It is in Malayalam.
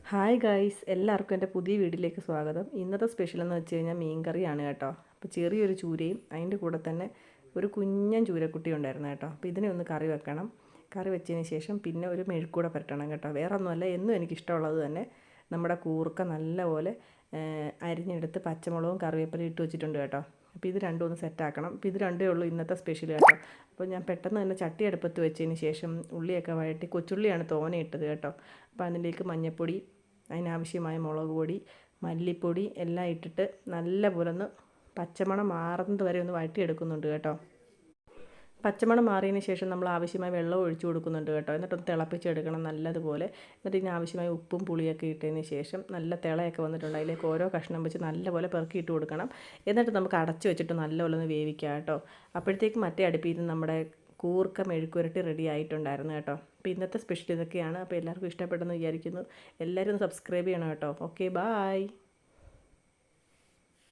ഹായ് ഗായ്സ് എല്ലാവർക്കും എന്റെ പുതിയ വീഡിയോയിലേക്ക് സ്വാഗതം. ഇന്നത്തെ സ്പെഷ്യൽ എന്ന് വെച്ച് കഴിഞ്ഞാൽ മീൻ കറിയാണ് കേട്ടോ. അപ്പോൾ ചെറിയൊരു ചൂരയും അതിന്റെ കൂടെ തന്നെ ഒരു കുഞ്ഞൻ ചൂരക്കുട്ടി ഉണ്ടായിരുന്നു കേട്ടോ. അപ്പോൾ ഇതിനെ ഒന്ന് കറി വെക്കണം. കറി വെച്ചതിന് ശേഷം പിന്നെ ഒരു മെഴുക്കൂടെ പരട്ടണം കേട്ടോ. വേറെ ഒന്നുമല്ല എന്നും എനിക്കിഷ്ടമുള്ളത് തന്നെ. നമ്മുടെ കൂർക്ക നല്ലപോലെ അരിഞ്ഞെടുത്ത് പച്ചമുളകും കറിവേപ്പിലയും ഇട്ട് വെച്ചിട്ടുണ്ട് കേട്ടോ. അപ്പോൾ ഇത് രണ്ടും ഒന്ന് സെറ്റാക്കണം അപ്പോൾ ഇത് രണ്ടേ ഉള്ളൂ ഇന്നത്തെ സ്പെഷ്യൽ കേട്ടോ. അപ്പോൾ ഞാൻ പെട്ടെന്ന് തന്നെ ചട്ടി അടുപ്പത്ത് വെച്ചതിന് ശേഷം ഉള്ളിയൊക്കെ വഴട്ടി കൊച്ചുള്ളിയാണ് തോനെ ഇട്ടത് കേട്ടോ. അപ്പോൾ അതിലേക്ക് മഞ്ഞൾപ്പൊടി അതിനാവശ്യമായ മുളക് പൊടി മല്ലിപ്പൊടി എല്ലാം ഇട്ടിട്ട് നല്ലപോലെ ഒന്ന് പച്ചമണം മാറുന്നത് വരെ ഒന്ന് വഴറ്റിയെടുക്കുന്നുണ്ട് കേട്ടോ. പച്ചമണം മാറിയതിന് ശേഷം നമ്മൾ ആവശ്യമായി വെള്ളം ഒഴിച്ചു കൊടുക്കുന്നുണ്ട് കേട്ടോ. എന്നിട്ടൊന്ന് തിളപ്പിച്ചെടുക്കണം നല്ലതുപോലെ. എന്നിട്ട് ഇതിന് ആവശ്യമായി ഉപ്പും പുളിയൊക്കെ ഇട്ടതിന് ശേഷം നല്ല തിളയൊക്കെ വന്നിട്ടുണ്ട്. അതിലേക്ക് ഓരോ കഷ്ണം വെച്ച് നല്ലപോലെ പെറുക്കി ഇട്ട് കൊടുക്കണം. എന്നിട്ട് നമുക്ക് അടച്ചു വെച്ചിട്ട് നല്ലപോലെ ഒന്ന് വേവിക്കാം കേട്ടോ. അപ്പോഴത്തേക്ക് മറ്റേ അടുപ്പിൽ നമ്മുടെ കൂർക്ക മെഴുക്കുരട്ടി റെഡി ആയിട്ടുണ്ടായിരുന്നു കേട്ടോ. അപ്പോൾ ഇന്നത്തെ സ്പെഷ്യൽ ഇതൊക്കെയാണ്. അപ്പോൾ എല്ലാവർക്കും ഇഷ്ടപ്പെട്ടെന്ന് വിചാരിക്കുന്നു. എല്ലാവരും സബ്സ്ക്രൈബ് ചെയ്യണം കേട്ടോ. Okay bye